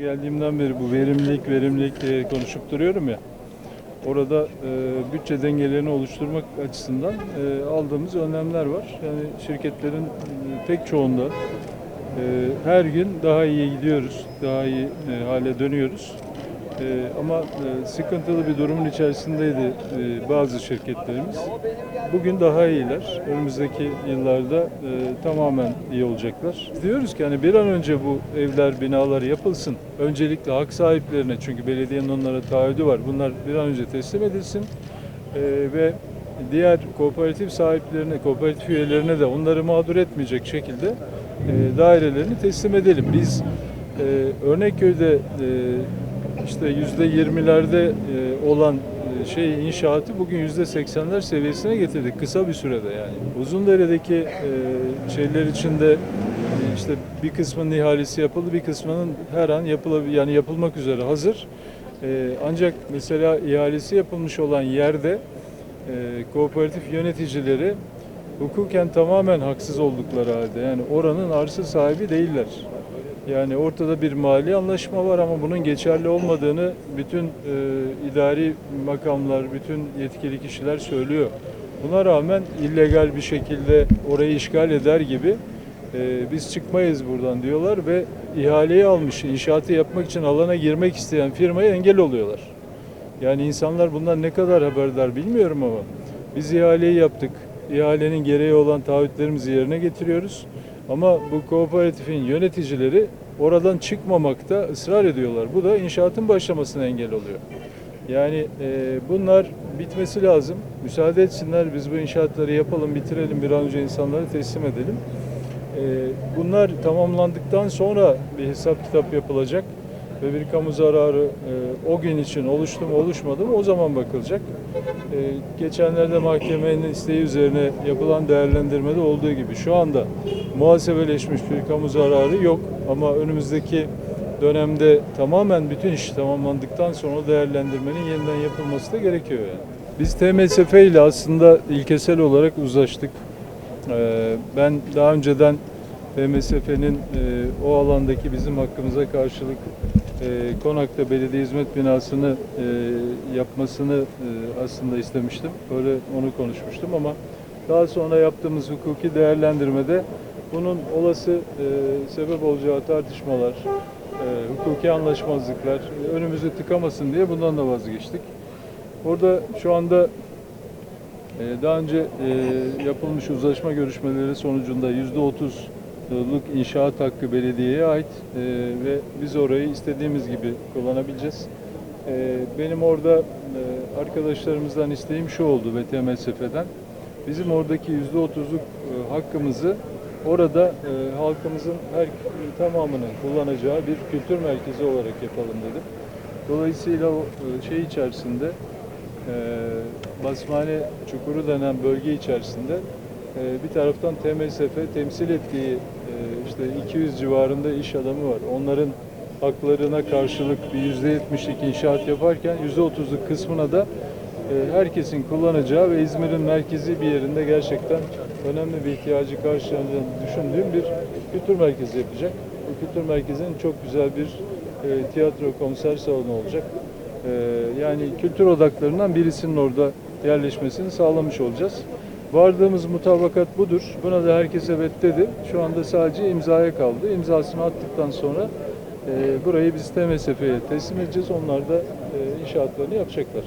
Geldiğimden beri bu verimlilik verimlilik diye konuşup duruyorum ya. Orada e, bütçe dengelerini oluşturmak açısından e, aldığımız önlemler var. Yani şirketlerin e, pek çoğunda e, her gün daha iyi gidiyoruz, daha iyi e, hale dönüyoruz. E, ama e, sıkıntılı bir durumun içerisindeydi e, bazı şirketlerimiz. Bugün daha iyiler. Önümüzdeki yıllarda e, tamamen iyi olacaklar. Diyoruz ki hani bir an önce bu evler, binalar yapılsın. Öncelikle hak sahiplerine çünkü belediyenin onlara taahhüdü var. Bunlar bir an önce teslim edilsin. E, ve diğer kooperatif sahiplerine, kooperatif üyelerine de onları mağdur etmeyecek şekilde e, dairelerini teslim edelim. Biz e, Örnekköy'de e, işte yüzde yirmilerde e, olan e, şey inşaatı bugün yüzde seksenler seviyesine getirdik kısa bir sürede yani. Uzundere'deki e, şeyler içinde işte bir kısmının ihalesi yapıldı, bir kısmının her an yapılabilir yani yapılmak üzere hazır. Ancak mesela ihalesi yapılmış olan yerde kooperatif yöneticileri hukuken tamamen haksız oldukları halde yani oranın arsa sahibi değiller. Yani ortada bir mali anlaşma var ama bunun geçerli olmadığını bütün e, idari makamlar, bütün yetkili kişiler söylüyor. Buna rağmen illegal bir şekilde orayı işgal eder gibi e, biz çıkmayız buradan diyorlar ve ihaleyi almış, inşaatı yapmak için alana girmek isteyen firmaya engel oluyorlar. Yani insanlar bundan ne kadar haberdar bilmiyorum ama biz ihaleyi yaptık. İhalenin gereği olan taahhütlerimizi yerine getiriyoruz. Ama bu kooperatifin yöneticileri oradan çıkmamakta ısrar ediyorlar. Bu da inşaatın başlamasına engel oluyor. Yani e, bunlar bitmesi lazım. Müsaade etsinler biz bu inşaatları yapalım, bitirelim, bir an önce insanlara teslim edelim. E, bunlar tamamlandıktan sonra bir hesap kitap yapılacak ve bir kamu zararı e, o gün için oluştu mu oluşmadı mı o zaman bakılacak. E, geçenlerde mahkemenin isteği üzerine yapılan değerlendirmede olduğu gibi şu anda muhasebeleşmiş bir kamu zararı yok ama önümüzdeki dönemde tamamen bütün iş tamamlandıktan sonra değerlendirmenin yeniden yapılması da gerekiyor yani. Biz TMSF ile aslında ilkesel olarak uzlaştık. Ee, Ben daha önceden TMSF'nin e, o alandaki bizim hakkımıza karşılık e, Konak'ta belediye hizmet binasını e, yapmasını e, aslında istemiştim. Böyle onu konuşmuştum ama daha sonra yaptığımız hukuki değerlendirmede bunun olası e, sebep olacağı tartışmalar, e, hukuki anlaşmazlıklar e, önümüzü tıkamasın diye bundan da vazgeçtik. Orada şu anda ee, Daha önce e, yapılmış uzlaşma görüşmeleri sonucunda yüzde otuzluk inşaat hakkı belediyeye ait e, ve biz orayı istediğimiz gibi kullanabileceğiz. E, Benim orada e, arkadaşlarımızdan isteğim şu oldu ve TMSF'den. Bizim oradaki yüzde otuzluk e, hakkımızı orada e, halkımızın her tamamının kullanacağı bir kültür merkezi olarak yapalım dedim. Dolayısıyla o e, şey içerisinde e, Basmane Çukuru denen bölge içerisinde e, bir taraftan TMSF temsil ettiği işte 200 civarında iş adamı var. Onların haklarına karşılık bir %70'lik inşaat yaparken %30'luk kısmına da e, herkesin kullanacağı ve İzmir'in merkezi bir yerinde gerçekten önemli bir ihtiyacı karşılayacağını düşündüğüm bir kültür merkezi yapacak. Bu kültür merkezinin çok güzel bir e, tiyatro konser salonu olacak. Ee, yani kültür odaklarından birisinin orada yerleşmesini sağlamış olacağız. Vardığımız mutabakat budur. Buna da herkes evet dedi. Şu anda sadece imzaya kaldı. İmzasını attıktan sonra e, burayı biz TMSF'ye teslim edeceğiz. Onlar da e, inşaatlarını yapacaklar.